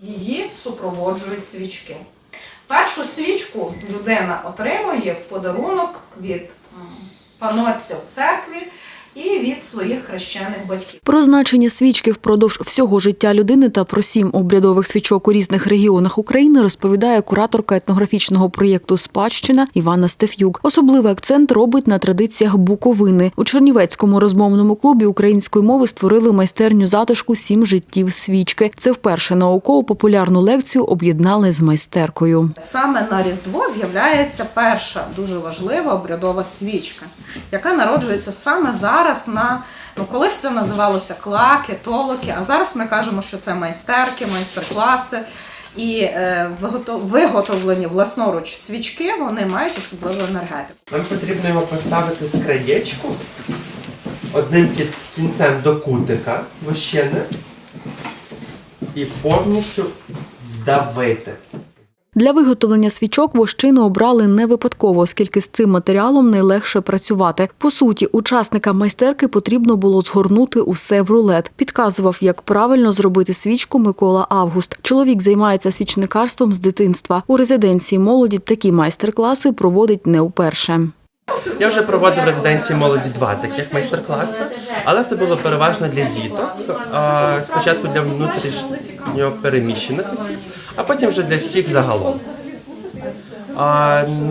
Її супроводжують свічки. Першу свічку людина отримує в подарунок від панотця в церкві і від своїх хрещених батьків. Про значення свічки впродовж всього життя людини та про сім обрядових свічок у різних регіонах України розповідає кураторка етнографічного проєкту Спадщина Івана Стеф'юк. Особливий акцент робить на традиціях Буковини. У Чернівецькому розмовному клубі української мови створили майстерню затишку Сім життів свічки. Це вперше науково-популярну лекцію об'єднали з майстеркою. Саме на Різдво з'являється перша дуже важлива обрядова свічка, яка народжується саме зараз на ну колись це називалося клаки, толоки, а зараз ми кажемо, що це майстерки, майстер-класи. І е, виготовлені власноруч свічки вони мають особливу енергетику. Нам потрібно його поставити з краєчку одним кінцем до кутика вощини і повністю вдавити. Для виготовлення свічок вощину обрали не випадково, оскільки з цим матеріалом найлегше працювати. По суті, учасникам майстерки потрібно було згорнути усе в рулет. Підказував, як правильно зробити свічку Микола Август. Чоловік займається свічникарством з дитинства. У резиденції молоді такі майстер-класи проводить не вперше. Я вже проводив резиденції молоді два таких майстер-класи, але це було переважно для діток. Спочатку для внутрішньо переміщених осіб, а потім вже для всіх загалом.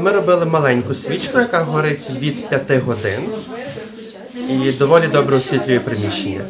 Ми робили маленьку свічку, яка горить від 5 годин і доволі добре освітлює приміщення.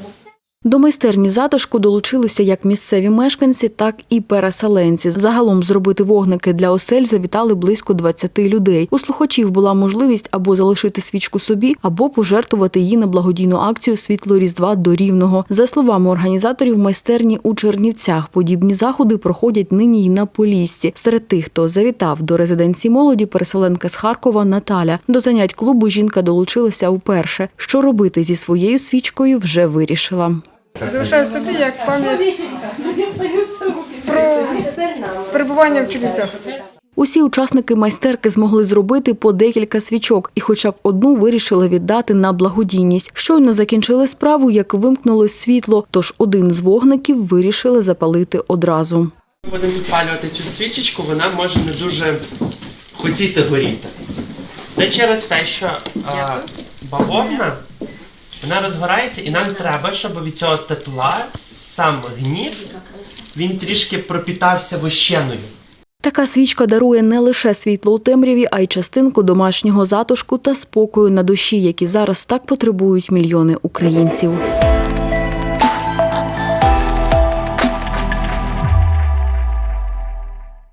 До майстерні затишку долучилися як місцеві мешканці, так і переселенці. Загалом зробити вогники для осель завітали близько 20 людей. У слухачів була можливість або залишити свічку собі, або пожертвувати її на благодійну акцію Світло Різдва до Рівного. За словами організаторів майстерні у Чернівцях, подібні заходи проходять нині й на Поліссі. Серед тих, хто завітав до резиденції молоді, переселенка з Харкова Наталя. До занять клубу жінка долучилася вперше. Що робити зі своєю свічкою, вже вирішила. Залишаю собі як пам'ять про перебування в Чернівцях. Усі учасники майстерки змогли зробити по декілька свічок, і хоча б одну вирішили віддати на благодійність. Щойно закінчили справу, як вимкнулось світло, тож один з вогників вирішили запалити одразу. Ми будемо підпалювати цю свічечку, вона може не дуже хотіти горіти. Це через те, що а, бавовна вона розгорається, і нам треба, щоб від цього тепла сам гніт він трішки пропітався вощеною. Така свічка дарує не лише світло у темряві, а й частинку домашнього затишку та спокою на душі, які зараз так потребують мільйони українців.